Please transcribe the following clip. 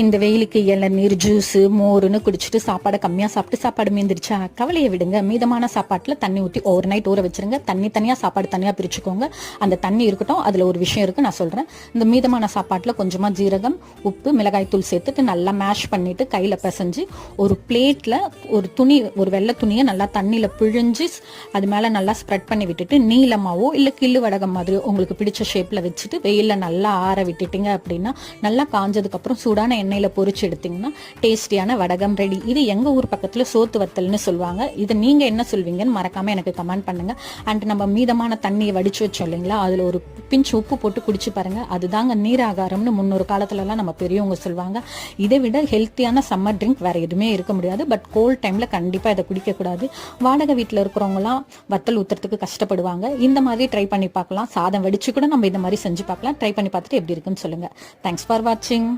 இந்த வெயிலுக்கு இளநீர் ஜூஸு மோருன்னு குடிச்சிட்டு சாப்பாடை கம்மியாக சாப்பிட்டு சாப்பாடு மீந்திருச்சா? கவலையை விடுங்க. மீதமான சாப்பாட்டில் தண்ணி ஊற்றி ஓவர் நைட் ஊற வச்சிருங்க. தண்ணி தனியாக சாப்பாடு தனியாக பிரிச்சுக்கோங்க. அந்த தண்ணி இருக்கட்டும் அதில் ஒரு விஷயம் இருக்குது நான் சொல்கிறேன் இந்த மீதமான சாப்பாட்டில் கொஞ்சமாக ஜீரகம் உப்பு மிளகாய் தூள் சேர்த்துட்டு நல்லா மேஷ் பண்ணிவிட்டு கையில் பிசைஞ்சு ஒரு பிளேட்டில் ஒரு துணி ஒரு வெள்ளை துணியை நல்லா தண்ணியில் பிழிஞ்சு அது மேலே நல்லா ஸ்ப்ரெட் பண்ணி விட்டுட்டு நீளமாவோ இல்லை கிள்ளு வடகம் மாதிரி உங்களுக்கு பிடிச்ச ஷேப்பில் வச்சுட்டு வெயிலில் நல்லா ஆற விட்டுட்டீங்க அப்படின்னா நல்லா காஞ்சதுக்கப்புறம் சூடான எண்ணெயில் பொறிச்சு எடுத்தீங்கன்னா டேஸ்டியான வடகம் ரெடி. இது எங்கள் ஊர் பக்கத்தில் சோத்து வத்தல்னு சொல்லுவாங்க. இது நீங்கள் என்ன சொல்வீங்கன்னு மறக்காமல் எனக்கு கமெண்ட் பண்ணுங்கள் அண்ட் நம்ம மீதமான தண்ணியை வடிச்சு வச்சோம் இல்லைங்களா? அதில் ஒரு பிஞ்சு உப்பு போட்டு குடிச்சு பாருங்கள் அதுதாங்க நீராகாரம்னு முன்னொரு காலத்துலலாம் நம்ம பெரியவங்க சொல்லுவாங்க. இதை விட ஹெல்த்தியான சம்மர் ட்ரிங்க் வேறு எதுவுமே இருக்க முடியாது. பட் கோல்ட் டைமில் கண்டிப்பாக இதை குடிக்கக்கூடாது. வாடகை வீட்டில் இருக்கிறவங்களாம் வத்தல் ஊற்றுறதுக்கு கஷ்டப்படுவாங்க. இந்த மாதிரி ட்ரை பண்ணி பார்க்கலாம். சாதம் வடிச்சு கூட நம்ம இந்த மாதிரி செஞ்சு பார்க்கலாம். ட்ரை பண்ணி பார்த்துட்டு எப்படி இருக்குன்னு சொல்லுங்கள் தேங்க்ஸ் ஃபார் வாட்சிங்